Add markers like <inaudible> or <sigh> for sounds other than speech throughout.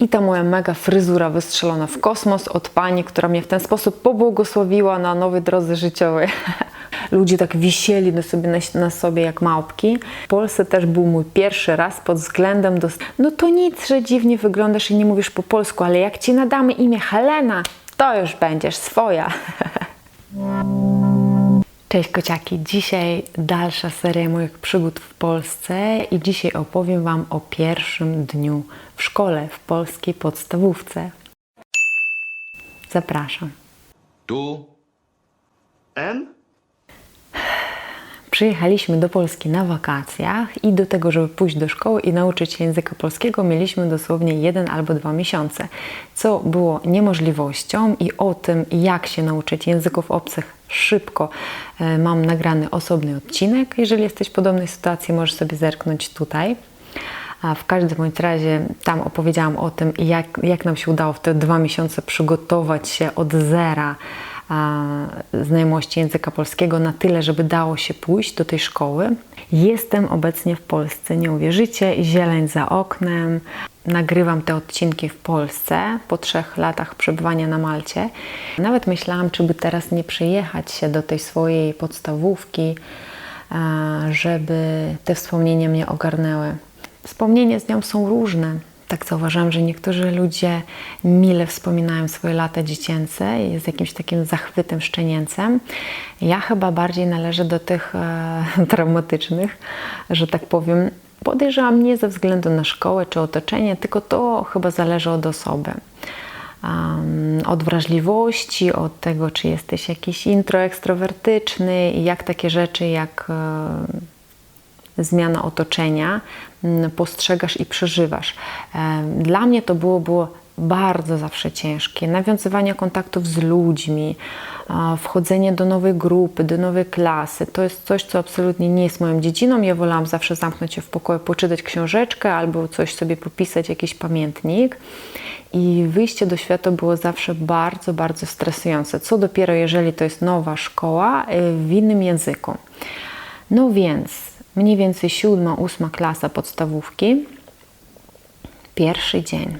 I ta moja mega fryzura wystrzelona w kosmos od pani, która mnie w ten sposób pobłogosławiła na nowej drodze życiowej. <laughs> Ludzie tak wisieli na sobie, na, na sobie jak małpki. W Polsce też był mój pierwszy raz pod względem do... No to nic, że dziwnie wyglądasz i nie mówisz po polsku, ale jak ci nadamy imię Helena, to już będziesz swoja. <laughs> Cześć kociaki, dzisiaj dalsza seria moich przygód w Polsce i dzisiaj opowiem Wam o pierwszym dniu w szkole, w polskiej podstawówce. Zapraszam. Tu N? Przyjechaliśmy do Polski na wakacjach i do tego, żeby pójść do szkoły i nauczyć się języka polskiego, mieliśmy dosłownie jeden albo dwa miesiące, co było niemożliwością i o tym, jak się nauczyć języków obcych szybko, e, mam nagrany osobny odcinek. Jeżeli jesteś w podobnej sytuacji, możesz sobie zerknąć tutaj. A w każdym bądź razie tam opowiedziałam o tym, jak, jak nam się udało w te dwa miesiące przygotować się od zera znajomości języka polskiego na tyle, żeby dało się pójść do tej szkoły. Jestem obecnie w Polsce, nie uwierzycie, zieleń za oknem. Nagrywam te odcinki w Polsce po trzech latach przebywania na Malcie. Nawet myślałam, czy by teraz nie przyjechać się do tej swojej podstawówki, żeby te wspomnienia mnie ogarnęły. Wspomnienia z nią są różne. Tak zauważyłam, że niektórzy ludzie mile wspominają swoje lata dziecięce i z jakimś takim zachwytem szczenięcym. Ja chyba bardziej należę do tych e, <laughs> traumatycznych, że tak powiem. Podejrzewam nie ze względu na szkołę czy otoczenie, tylko to chyba zależy od osoby. Um, od wrażliwości, od tego, czy jesteś jakiś introekstrawertyczny i jak takie rzeczy, jak e, zmiana otoczenia mm, postrzegasz i przeżywasz. E, Dla mnie to było, było bardzo zawsze ciężkie. Nawiązywanie kontaktów z ludźmi, a, wchodzenie do nowej grupy, do nowej klasy. To jest coś, co absolutnie nie jest moją dziedziną. Ja wolałam zawsze zamknąć się w pokoju, poczytać książeczkę albo coś sobie popisać, jakiś pamiętnik. I wyjście do świata było zawsze bardzo, bardzo stresujące. Co dopiero, jeżeli to jest nowa szkoła y, w innym języku. No więc, mniej więcej siódma, ósma klasa podstawówki, pierwszy dzień.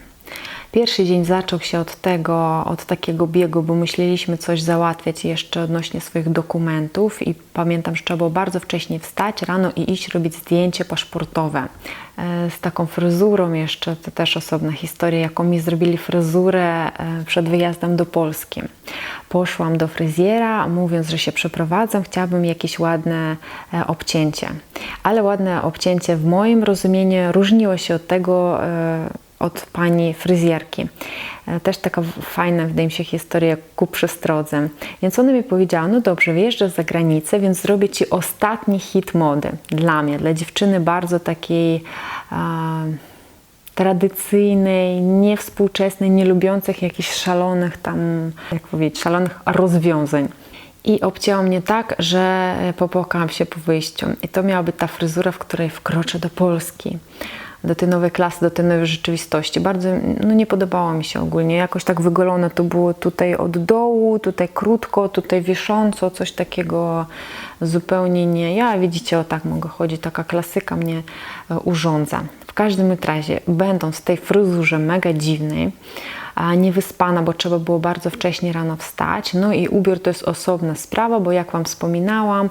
Pierwszy dzień zaczął się od tego, od takiego biegu, bo myśleliśmy coś załatwiać jeszcze odnośnie swoich dokumentów i pamiętam, że trzeba było bardzo wcześnie wstać rano i iść robić zdjęcie paszportowe. E, Z taką fryzurą jeszcze, to też osobna historia, jaką mi zrobili fryzurę e, przed wyjazdem do Polski. Poszłam do fryzjera, mówiąc, że się przeprowadzam, chciałabym jakieś ładne e, obcięcie. Ale ładne obcięcie w moim rozumieniu różniło się od tego, od pani fryzjerki. E, Też taka fajna, wydaje mi się, historia ku przestrodze. Więc ona mi powiedziała, no dobrze, wyjeżdżasz za granicę, więc zrobię Ci ostatni hit mody. Dla mnie, dla dziewczyny bardzo takiej e, tradycyjnej, niewspółczesnej, nie lubiących jakichś szalonych tam, jak powiedzieć, szalonych rozwiązań. I obcięła mnie tak, że popłakałam się po wyjściu. I to miała być ta fryzura, w której wkroczę do Polski do tej nowej klasy, do tej nowej rzeczywistości. Bardzo no, nie podobało mi się ogólnie. Jakoś tak wygolone to było tutaj od dołu, tutaj krótko, tutaj wisząco, coś takiego zupełnie nie. Ja widzicie, o tak mogę chodzić, taka klasyka mnie e, urządza. W każdym razie, będąc w tej fryzurze mega dziwnej, niewyspana, bo trzeba było bardzo wcześnie rano wstać. No i ubiór to jest osobna sprawa, bo jak Wam wspominałam,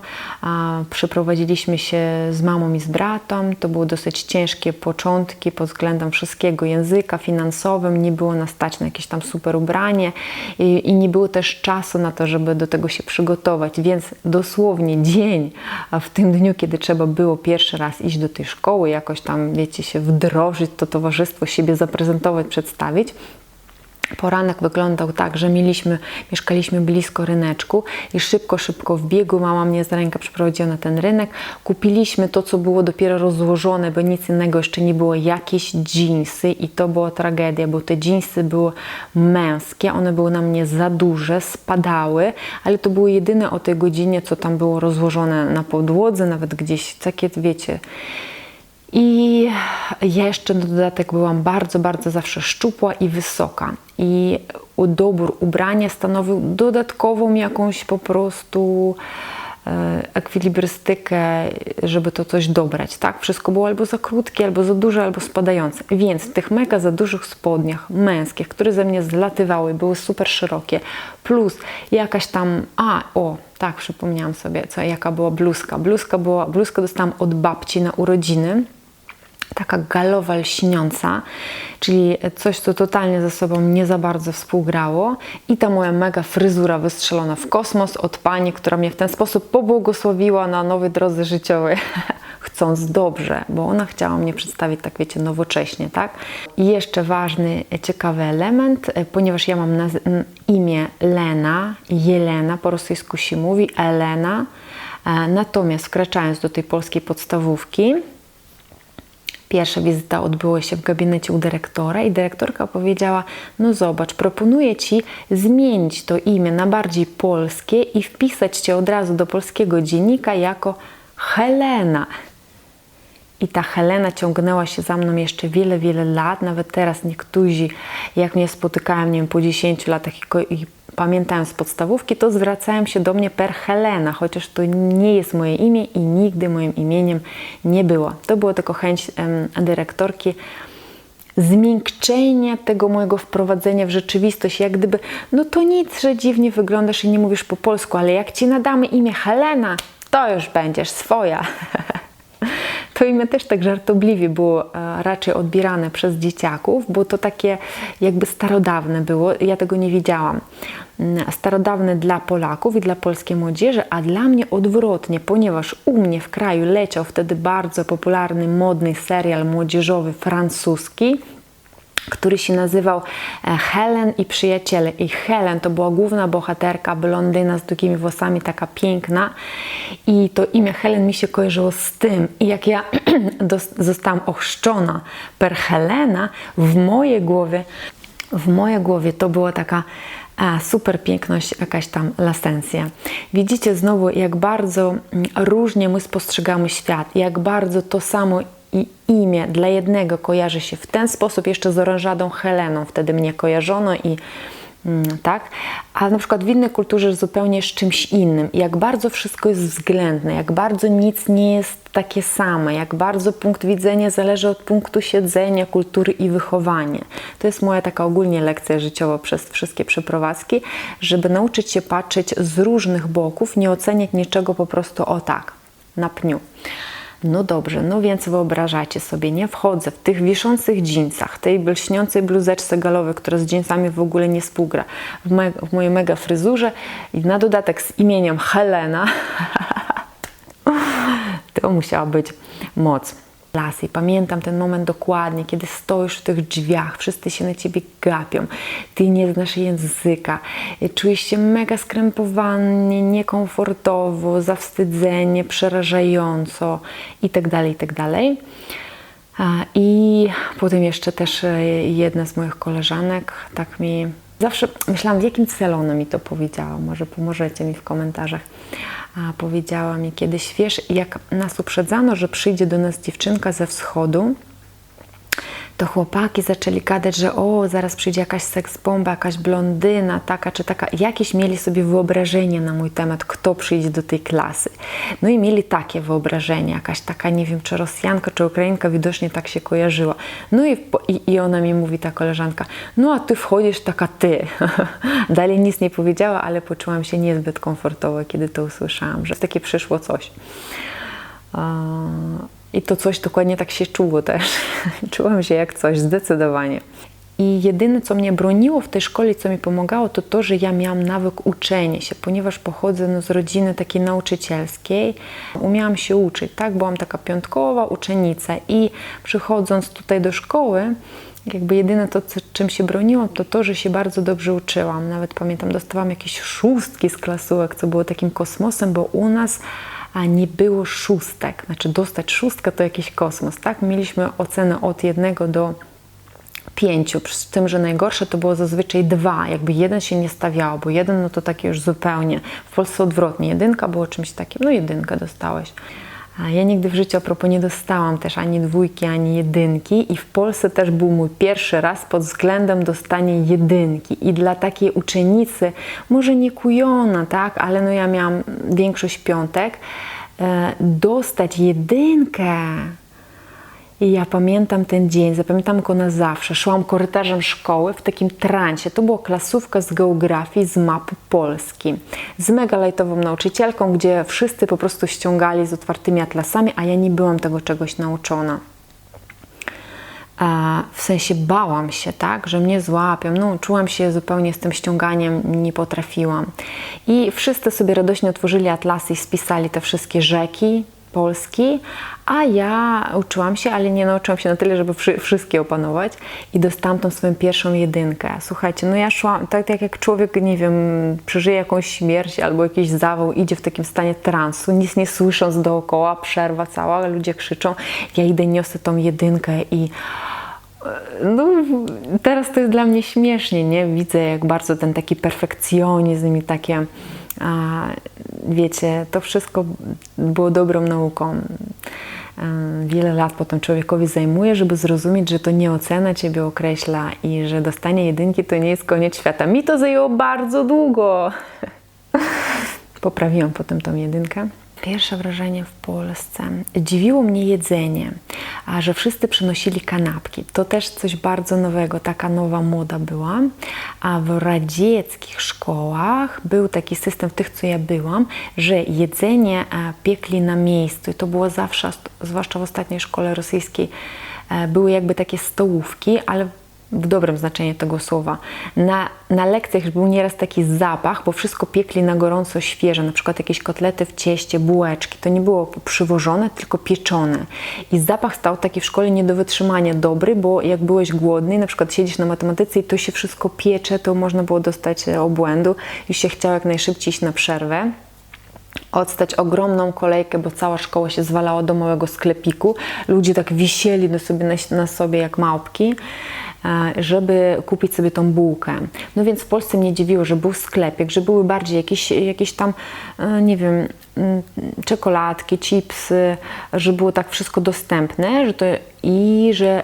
przeprowadziliśmy się z mamą i z bratem. To były dosyć ciężkie początki pod względem wszystkiego, języka, finansowym. Nie było nas stać na jakieś tam super ubranie i, i nie było też czasu na to, żeby do tego się przygotować, więc dosłownie dzień w tym dniu, kiedy trzeba było pierwszy raz iść do tej szkoły, jakoś tam, wiecie, się wdrożyć, to towarzystwo, siebie zaprezentować, przedstawić, Poranek wyglądał tak, że mieliśmy, mieszkaliśmy blisko ryneczku i szybko, szybko w biegu mama mnie za rękę przeprowadziła na ten rynek. Kupiliśmy to, co było dopiero rozłożone, bo nic innego jeszcze nie było, jakieś dżinsy i to była tragedia, bo te dżinsy były męskie, one były na mnie za duże, spadały, ale to było jedyne o tej godzinie, co tam było rozłożone na podłodze, nawet gdzieś takie, wiecie, i jeszcze na dodatek byłam bardzo, bardzo zawsze szczupła i wysoka. I dobór ubrania stanowił dodatkową jakąś po prostu e, ekwilibrystykę, żeby to coś dobrać, tak? Wszystko było albo za krótkie, albo za duże, albo spadające. Więc w tych mega za dużych spodniach męskich, które ze mnie zlatywały, były super szerokie, plus jakaś tam, a, o, tak, przypomniałam sobie, co, jaka była bluzka. Bluzka, była, bluzkę dostałam od babci na urodziny, taka galowa lśniąca, czyli coś, co totalnie ze sobą nie za bardzo współgrało i ta moja mega fryzura wystrzelona w kosmos od pani, która mnie w ten sposób pobłogosławiła na nowej drodze życiowej, <laughs> chcąc dobrze, bo ona chciała mnie przedstawić, tak wiecie, nowocześnie, tak? I jeszcze ważny, ciekawy element, ponieważ ja mam imię Lena, Jelena, po rosyjsku się mówi, Elena, e, natomiast wkraczając do tej polskiej podstawówki, Pierwsza wizyta odbyła się w gabinecie u dyrektora i dyrektorka powiedziała: No zobacz, proponuję ci zmienić to imię na bardziej polskie i wpisać cię od razu do polskiego dziennika jako Helena. I ta Helena ciągnęła się za mną jeszcze wiele, wiele lat. Nawet teraz niektórzy, jak mnie spotykają, nie wiem, po 10 latach i, i pamiętają z podstawówki, to zwracają się do mnie per Helena, chociaż to nie jest moje imię i nigdy moim imieniem nie było. To była tylko chęć em, dyrektorki zmiękczenia tego mojego wprowadzenia w rzeczywistość. Jak gdyby, no to nic, że dziwnie wyglądasz i nie mówisz po polsku, ale jak ci nadamy imię Helena, to już będziesz swoja. <laughs> To imię też tak żartobliwie było e, raczej odbierane przez dzieciaków, bo to takie jakby starodawne było. Ja tego nie wiedziałam. Mm, Starodawne dla Polaków i dla polskiej młodzieży, a dla mnie odwrotnie, ponieważ u mnie w kraju leciał wtedy bardzo popularny, modny serial młodzieżowy francuski, który się nazywał e, Helen i przyjaciele. I Helen to była główna bohaterka, blondyna z długimi włosami, taka piękna. I to imię Helen mi się kojarzyło z tym. I jak ja <clears throat> zostałam ochrzczona per Helena, w mojej głowie, w mojej głowie to była taka a, super piękność, jakaś tam lasencja. Widzicie znowu, jak bardzo mm, różnie my spostrzegamy świat, jak bardzo to samo i imię dla jednego kojarzy się w ten sposób, jeszcze z orężadą Heleną wtedy mnie kojarzono i mm, tak, a na przykład w innej kulturze zupełnie z czymś innym. Jak bardzo wszystko jest względne, jak bardzo nic nie jest takie same, jak bardzo punkt widzenia zależy od punktu siedzenia, kultury i wychowania. To jest moja taka ogólnie lekcja życiowa przez wszystkie przeprowadzki, żeby nauczyć się patrzeć z różnych boków, nie oceniać niczego po prostu o tak, na pniu. No dobrze, no więc wyobrażacie sobie, nie wchodzę w tych wiszących dżinsach, tej lśniącej bluzeczce galowej, która z dżinsami w ogóle nie współgra, w, me, w mojej mega fryzurze i na dodatek z imieniem Helena. <laughs> to musiała być moc. Lasy. Pamiętam ten moment dokładnie, kiedy stoisz w tych drzwiach, wszyscy się na ciebie gapią, ty nie znasz języka, czujesz się mega skrępowany, niekomfortowo, zawstydzenie, przerażająco i tak dalej, i tak I potem jeszcze też e, jedna z moich koleżanek tak mi zawsze myślałam, w jakim celu ona mi to powiedziała. Może pomożecie mi w komentarzach. A powiedziała mi kiedyś, wiesz, jak nas uprzedzano, że przyjdzie do nas dziewczynka ze wschodu, to chłopaki zaczęli gadać, że o, zaraz przyjdzie jakaś seksbomba, jakaś blondyna, taka czy taka. Jakieś mieli sobie wyobrażenie na mój temat, kto przyjdzie do tej klasy. No i mieli takie wyobrażenie, jakaś taka, nie wiem, czy Rosjanka, czy Ukrainka, widocznie tak się kojarzyła. No i, i, ona mi mówi, ta koleżanka, no a ty wchodzisz taka ty. <laughs> Dalej nic nie powiedziała, ale poczułam się niezbyt komfortowo, kiedy to usłyszałam, że takie przyszło coś. I to coś dokładnie tak się czuło też. <laughs> Czułam się jak coś, zdecydowanie. I jedyne, co mnie broniło w tej szkole, co mi pomagało, to to, że ja miałam nawyk uczenia się, ponieważ pochodzę no, z rodziny takiej nauczycielskiej. Umiałam się uczyć, tak? Byłam taka piątkowa uczennica i przychodząc tutaj do szkoły, jakby jedyne to, czym się broniłam, to to, że się bardzo dobrze uczyłam. Nawet pamiętam, dostawałam jakieś szóstki z klasówek, co było takim kosmosem, bo u nas a nie było szóstek. Znaczy dostać szóstkę to jakiś kosmos, tak? Mieliśmy ocenę od jednego do pięciu, przy tym, że najgorsze to było zazwyczaj dwa, jakby jeden się nie stawiało, bo jeden no to takie już zupełnie, w Polsce odwrotnie, jedynka było czymś takim, no jedynkę dostałeś. Ja nigdy w życiu a propos nie dostałam też ani dwójki, ani jedynki i w Polsce też był mój pierwszy raz pod względem dostania jedynki. I dla takiej uczennicy, może nie kujona, tak, ale no ja miałam większość piątek, e, dostać jedynkę i ja pamiętam ten dzień, zapamiętam go na zawsze. Szłam korytarzem szkoły w takim transie. To była klasówka z geografii, z mapy Polski. Z mega lajtową nauczycielką, gdzie wszyscy po prostu ściągali z otwartymi atlasami, a ja nie byłam tego czegoś nauczona. A w sensie bałam się, tak, że mnie złapią. No, czułam się zupełnie z tym ściąganiem, nie potrafiłam. I wszyscy sobie radośnie otworzyli atlasy i spisali te wszystkie rzeki Polski, a ja uczyłam się, ale nie nauczyłam się na tyle, żeby wszy- wszystkie opanować i dostałam tą swoją pierwszą jedynkę. Słuchajcie, no ja szłam, tak, tak jak człowiek, nie wiem, przeżyje jakąś śmierć albo jakiś zawał, idzie w takim stanie transu, nic nie słysząc dookoła, przerwa cała, ludzie krzyczą, ja idę, niosę tą jedynkę i no, teraz to jest dla mnie śmiesznie, nie? Widzę, jak bardzo ten taki perfekcjonizm i takie, a, wiecie, to wszystko było dobrą nauką. Wiele lat potem człowiekowi zajmuje, żeby zrozumieć, że to nie ocena ciebie określa i że dostanie jedynki to nie jest koniec świata. Mi to zajęło bardzo długo. <laughs> Poprawiłam potem tą jedynkę. Pierwsze wrażenie w Polsce. Dziwiło mnie jedzenie, a że wszyscy przynosili kanapki. To też coś bardzo nowego, taka nowa moda była. A w radzieckich szkołach był taki system, w tych co ja byłam, że jedzenie e, piekli na miejscu. I to było zawsze, zwłaszcza w ostatniej szkole rosyjskiej, e, były jakby takie stołówki, ale w dobrym znaczeniu tego słowa. Na, na lekcjach był nieraz taki zapach, bo wszystko piekli na gorąco świeże, na przykład jakieś kotlety w cieście, bułeczki. To nie było przywożone, tylko pieczone. I zapach stał taki w szkole nie do wytrzymania dobry, bo jak byłeś głodny, na przykład siedzisz na matematyce i to się wszystko piecze, to można było dostać e, obłędu i się chciało jak najszybciej iść na przerwę odstać ogromną kolejkę, bo cała szkoła się zwalała do małego sklepiku. Ludzie tak wisieli do sobie na, na sobie jak małpki, e, żeby kupić sobie tą bułkę. No więc w Polsce mnie dziwiło, że był sklepik, że były bardziej jakieś, jakieś tam, e, nie wiem, mm, czekoladki, chipsy, że było tak wszystko dostępne, że to i że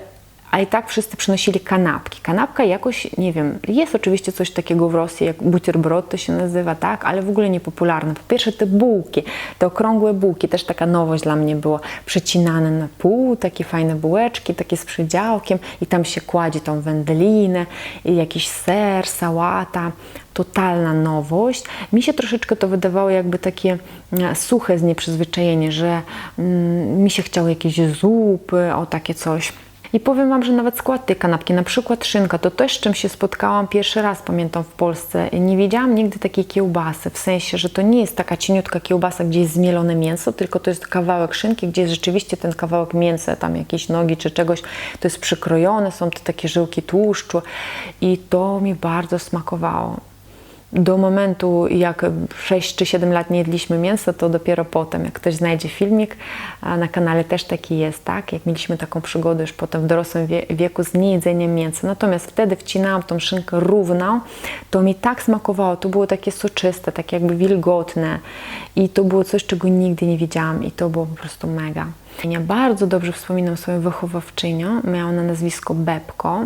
a i tak wszyscy przynosili kanapki. Kanapka jakoś, nie wiem, jest oczywiście coś takiego w Rosji, jak buterbrod to się nazywa, tak, ale w ogóle niepopularne. Po pierwsze te bułki, te okrągłe bułki, też taka nowość dla mnie była, przecinane na pół, takie fajne bułeczki, takie z przydziałkiem i tam się kładzie tą wędlinę i jakiś ser, sałata, totalna nowość. Mi się troszeczkę to wydawało jakby takie e, suche z nieprzyzwyczajenie, że mm, mi się chciało jakieś zupy, o takie coś. I powiem Wam, że nawet skład tej kanapki, na przykład szynka, to też z czym się spotkałam pierwszy raz, pamiętam w Polsce. Nie wiedziałam nigdy takiej kiełbasy, w sensie, że to nie jest taka cieniutka kiełbasa, gdzie jest zmielone mięso, tylko to jest kawałek szynki, gdzie jest rzeczywiście ten kawałek mięsa, tam jakieś nogi czy czegoś, to jest przykrojone, są to takie żyłki tłuszczu. I to mi bardzo smakowało do momentu, jak 6 czy 7 lat nie jedliśmy mięsa, to dopiero potem, jak ktoś znajdzie filmik, na kanale też taki jest, tak? Jak mieliśmy taką przygodę już potem w dorosłym wie wieku z niejedzeniem mięsa. Natomiast wtedy wcinałam tą szynkę równą, to mi tak smakowało, to było takie soczyste, takie jakby wilgotne i to było coś, czego nigdy nie widziałam i to było po prostu mega. Ja bardzo dobrze wspominam swoją wychowawczynią, miała na nazwisko Bebko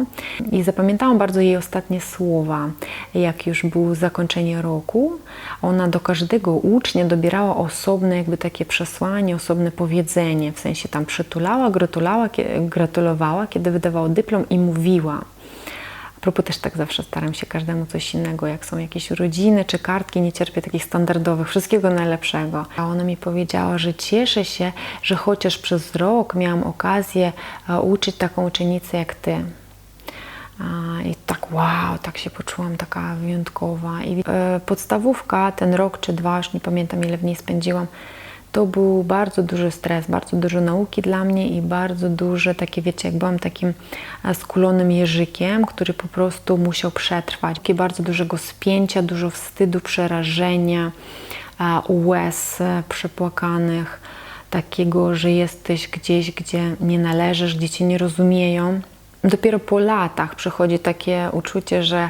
i zapamiętałam bardzo jej ostatnie słowa. Jak już było zakończenie roku, ona do każdego ucznia dobierała osobne jakby takie przesłanie, osobne powiedzenie, w sensie tam przytulała, gratulowała, kiedy wydawała dyplom i mówiła. Propos też tak zawsze staram się każdemu coś innego, jak są jakieś urodziny czy kartki, nie cierpię takich standardowych, wszystkiego najlepszego. A ona mi powiedziała, że cieszę się, że chociaż przez rok miałam okazję uczyć taką uczennicę jak ty. I tak wow, tak się poczułam, taka wyjątkowa. I e, podstawówka, ten rok czy dwa, już nie pamiętam ile w niej spędziłam, to był bardzo duży stres, bardzo dużo nauki dla mnie i bardzo duże takie, wiecie, jak byłam takim e, skulonym jeżykiem, który po prostu musiał przetrwać. Takie bardzo dużego spięcia, dużo wstydu, przerażenia, e, łez e, przepłakanych, takiego, że jesteś gdzieś, gdzie nie należysz, gdzie cię nie rozumieją. Dopiero po latach przychodzi takie uczucie, że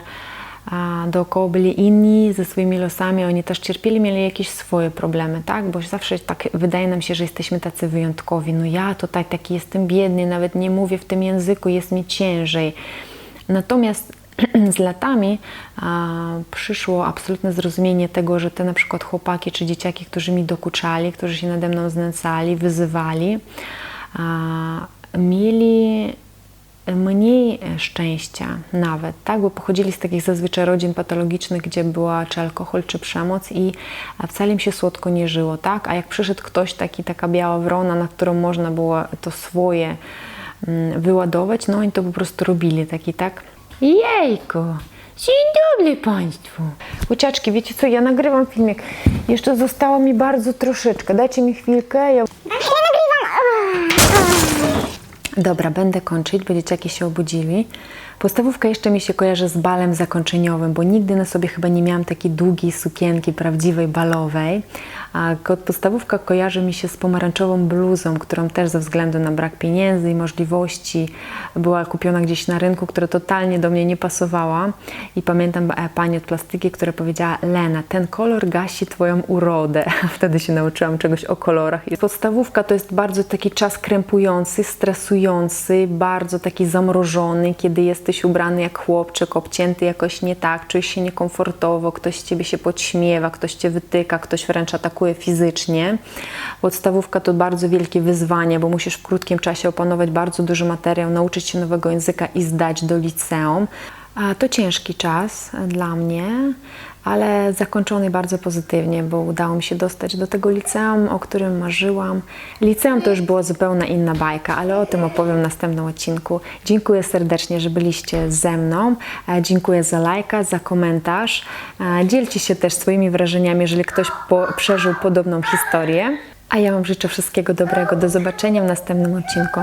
dookoła byli inni ze swoimi losami, oni też cierpieli, mieli jakieś swoje problemy, tak? Bo zawsze tak wydaje nam się, że jesteśmy tacy wyjątkowi. No ja tutaj taki jestem biedny, nawet nie mówię w tym języku, jest mi ciężej. Natomiast <clears throat> z latami a, przyszło absolutne zrozumienie tego, że te na przykład chłopaki czy dzieciaki, którzy mi dokuczali, którzy się nade mną znęcali, wyzywali, a, mieli mniej szczęścia nawet, tak? Bo pochodzili z takich zazwyczaj rodzin patologicznych, gdzie była czy alkohol, czy przemoc i wcale im się słodko nie żyło, tak? A jak przyszedł ktoś taki, taka biała wrona, na którą można było to swoje mm, wyładować, no oni to po prostu robili, taki, tak? Jejku! Dzień dobry Państwu! Łyciaczki, wiecie co, ja nagrywam filmik. Jeszcze zostało mi bardzo troszeczkę. Dajcie mi chwilkę. Ja... Dobra, będę kończyć, bo dzieciaki się obudzili. Podstawówka jeszcze mi się kojarzy z balem zakończeniowym, bo nigdy na sobie chyba nie miałam takiej długiej sukienki prawdziwej balowej. A podstawówka kojarzy mi się z pomarańczową bluzą, którą też ze względu na brak pieniędzy i możliwości była kupiona gdzieś na rynku, która totalnie do mnie nie pasowała. I pamiętam e, pani od plastyki, która powiedziała: Lena, ten kolor gasi twoją urodę. <laughs> Wtedy się nauczyłam czegoś o kolorach. I podstawówka to jest bardzo taki czas krępujący, stresujący, bardzo taki zamrożony, kiedy jesteś ubrany jak chłopczyk, obcięty jakoś nie tak, czujesz się niekomfortowo, ktoś z ciebie się podśmiewa, ktoś cię wytyka, ktoś wręcz atakuje fizycznie. Podstawówka to bardzo wielkie wyzwanie, bo musisz w krótkim czasie opanować bardzo duży materiał, nauczyć się nowego języka i zdać do liceum. To ciężki czas dla mnie, ale zakończony bardzo pozytywnie, bo udało mi się dostać do tego liceum, o którym marzyłam. Liceum to już była zupełnie inna bajka, ale o tym opowiem w następnym odcinku. Dziękuję serdecznie, że byliście ze mną. E, Dziękuję za lajka, za komentarz. E, Dzielcie się też swoimi wrażeniami, jeżeli ktoś po, przeżył podobną historię. A ja Wam życzę wszystkiego dobrego. Do zobaczenia w następnym odcinku.